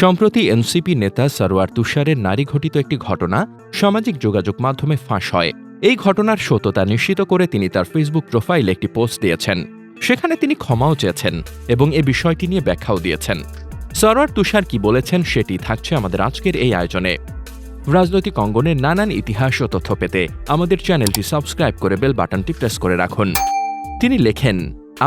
সম্প্রতি এনসিপি নেতা সরোয়ার তুষারের নারী ঘটিত একটি ঘটনা সামাজিক যোগাযোগ মাধ্যমে ফাঁস হয়। এই ঘটনার সত্যতা নিশ্চিত করে তিনি তার ফেসবুক প্রোফাইলে একটি পোস্ট দিয়েছেন। সেখানে তিনি ক্ষমাও চেয়েছেন এবং এ বিষয়টি নিয়ে ব্যাখ্যাও দিয়েছেন। সরোয়ার তুষার কি বলেছেন সেটি থাকছে আমাদের আজকের এই আয়োজনে। রাজনৈতিক অঙ্গনের নানান ইতিহাস ও তথ্য পেতে আমাদের চ্যানেলটি সাবস্ক্রাইব করে বেল বাটনটি প্রেস করে রাখুন। তিনি লেখেন,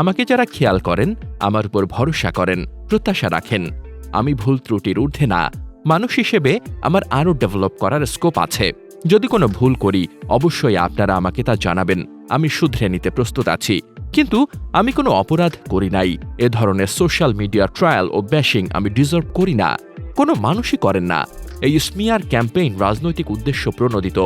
আমাকে যারা খেয়াল করেন, আমার উপর ভরসা করেন, প্রত্যাশা রাখেন। আমি ভুল ত্রুটির ঊর্ধ্বে না। মানুষ হিসেবে আমার আরও ডেভেলপ করার স্কোপ আছে। যদি কোনো ভুল করি, অবশ্যই আপনারা আমাকে তা জানাবেন। আমি শুধরে নিতে প্রস্তুত আছি। কিন্তু আমি কোনো অপরাধ করি নাই। এ ধরনের সোশ্যাল মিডিয়া ট্রায়াল ও ব্যাশিং আমি ডিজার্ভ করি না। কোনো মানুষই করেন না। এই স্মিয়ার ক্যাম্পেইন রাজনৈতিক উদ্দেশ্য প্রণোদিত।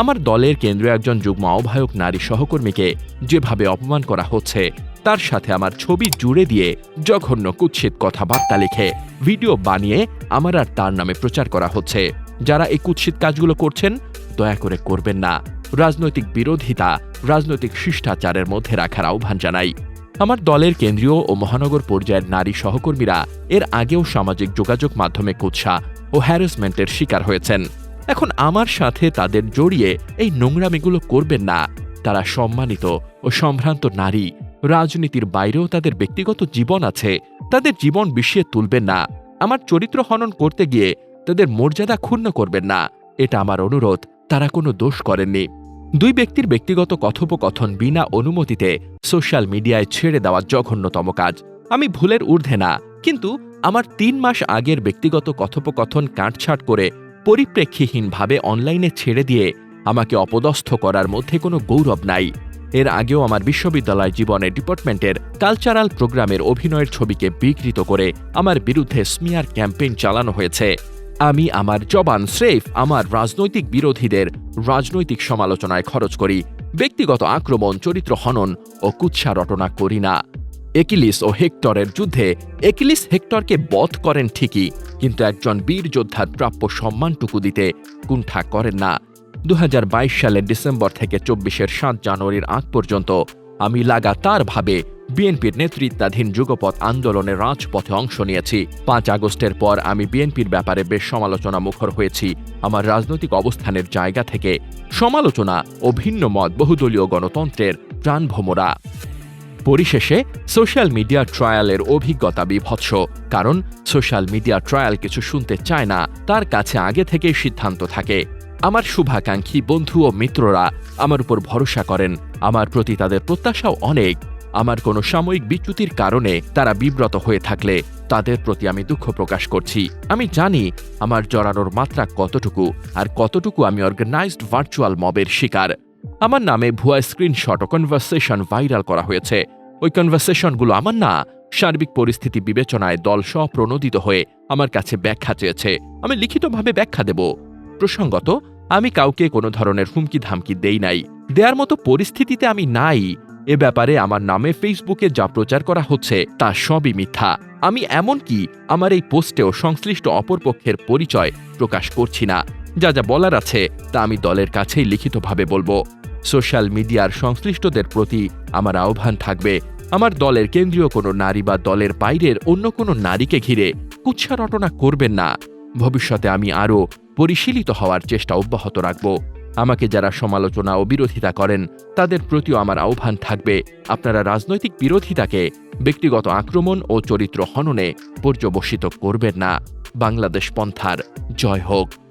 আমার দলের কেন্দ্রীয় একজন যুগ্ম আহ্বায়ক নারী সহকর্মীকে যেভাবে অপমান করা হচ্ছে, তার সাথে আমার ছবি জুড়ে দিয়ে জঘন্য কুৎসিত কথাবার্তা লিখে ভিডিও বানিয়ে আমার আর তার নামে প্রচার করা হচ্ছে। যারা এই কুৎসিত কাজগুলো করছেন, দয়া করে করবেন না। রাজনৈতিক বিরোধিতা, রাজনৈতিক শিষ্টাচারের মধ্যে রাখার আহ্বান জানাই। আমার দলের কেন্দ্রীয় ও মহানগর পর্যায়ের নারী সহকর্মীরা এর আগেও সামাজিক যোগাযোগ মাধ্যমে কুৎসা ও হ্যারাসমেন্টের শিকার হয়েছেন। এখন আমার সাথে তাদের জড়িয়ে এই নোংরামিগুলো করবেন না। তারা সম্মানিত ও সম্ভ্রান্ত নারী। রাজনীতির বাইরেও তাদের ব্যক্তিগত জীবন আছে। তাদের জীবন বিষিয়ে তুলবেন না। আমার চরিত্র হনন করতে গিয়ে তাদের মর্যাদা ক্ষুণ্ণ করবেন না। এটা আমার অনুরোধ। তারা কোনো দোষ করেননি। দুই ব্যক্তির ব্যক্তিগত কথোপকথন বিনা অনুমতিতে সোশ্যাল মিডিয়ায় ছেড়ে দেওয়া জঘন্যতম কাজ। আমি ভুলের ঊর্ধ্বে না। কিন্তু আমার তিন মাস আগের ব্যক্তিগত কথোপকথন কাটছাট করে পরিপ্রেক্ষিহীনভাবে অনলাইনে ছেড়ে দিয়ে আমাকে অপদস্থ করার মধ্যে কোনো গৌরব নাই। এর আগেও আমার বিশ্ববিদ্যালয় জীবনে ডিপার্টমেন্টের কালচারাল প্রোগ্রামের অভিনয়ের ছবিকে বিকৃত করে আমার বিরুদ্ধে স্মিয়ার ক্যাম্পেইন চালানো হয়েছে। আমি আমার জবান স্রেফ আমার রাজনৈতিক বিরোধীদের রাজনৈতিক সমালোচনায় খরচ করি। ব্যক্তিগত আক্রমণ, চরিত্র হনন ও কুৎসা রটনা করি না। একিলিস ও হেক্টরের যুদ্ধে একিলিস হেক্টরকে বধ করেন ঠিকই, কিন্তু একজন বীর যোদ্ধার প্রাপ্য সম্মানটুকু দিতে কুণ্ঠা করেন না। দু হাজার বাইশ সালের ডিসেম্বর থেকে চব্বিশের সাত জানুয়ারির আগ পর্যন্ত আমি লাগাতারভাবে বিএনপির নেতৃত্বাধীন যুগপথ আন্দোলনে রাজপথে অংশ নিয়েছি। পাঁচ আগস্টের পর আমি বিএনপির ব্যাপারে বেশ সমালোচনা মুখর হয়েছি। আমার রাজনৈতিক অবস্থানের জায়গা থেকে সমালোচনা ও ভিন্ন মত বহুদলীয় গণতন্ত্রের প্রাণভোমরা। পরিশেষে সোশ্যাল মিডিয়া ট্রায়ালের অভিজ্ঞতা বিভৎস, কারণ সোশ্যাল মিডিয়া ট্রায়াল কিছু শুনতে চায় না, তার কাছে আগে থেকেই সিদ্ধান্ত থাকে। আমার শুভাকাঙ্ক্ষী বন্ধু ও মিত্ররা আমার উপর ভরসা করেন, আমার প্রতি তাদের প্রত্যাশাও অনেক। আমার কোনো সাময়িক বিচ্যুতির কারণে তারা বিব্রত হয়ে থাকলে তাদের প্রতি আমি দুঃখ প্রকাশ করছি। আমি জানি আমার জড়ানোর মাত্রা কতটুকু, আর কতটুকু আমি অর্গানাইজড ভার্চুয়াল মবের শিকার। আমার নামে ভুয়া স্ক্রিনশট ও কনভারসেশন ভাইরাল করা হয়েছে। ওই কনভারসেশনগুলো আমার না সার্বিক পরিস্থিতি বিবেচনায় দল স্বপ্রণোদিত হয়ে আমার কাছে ব্যাখ্যা চেয়েছে। আমি লিখিতভাবে ব্যাখ্যা দেব। প্রসঙ্গত, আমি কাউকে কোনো ধরনের হুমকি ধামকি দেই নাই। দেয়ার মতো পরিস্থিতিতে আমি নাই। এ ব্যাপারে আমার নামে ফেসবুকে যা প্রচার করা হচ্ছে, তা সবই মিথ্যা। আমি এমনকি আমার এই পোস্টেও সংশ্লিষ্ট অপরপক্ষের পরিচয় প্রকাশ করছি না। যা যা বলার আছে তা আমি দলের কাছেই লিখিতভাবে বলব। সোশ্যাল মিডিয়ার সংশ্লিষ্টদের প্রতি আমার আহ্বান থাকবে, আমার দলের কেন্দ্রীয় কোনো নারী বা দলের বাইরের অন্য কোনো নারীকে ঘিরে কুৎসা রটনা করবেন না। ভবিষ্যতে আমি আরও পরিশীলিত হওয়ার চেষ্টা অব্যাহত রাখব। আমাকে যারা সমালোচনা ও বিরোধিতা করেন, তাদের প্রতিও আমার আহ্বান থাকবে, আপনারা রাজনৈতিক বিরোধিতাকে, ব্যক্তিগত আক্রমণ ও চরিত্র হননে পর্যবসিত করবেন না। বাংলাদেশ পন্থার জয় হোক।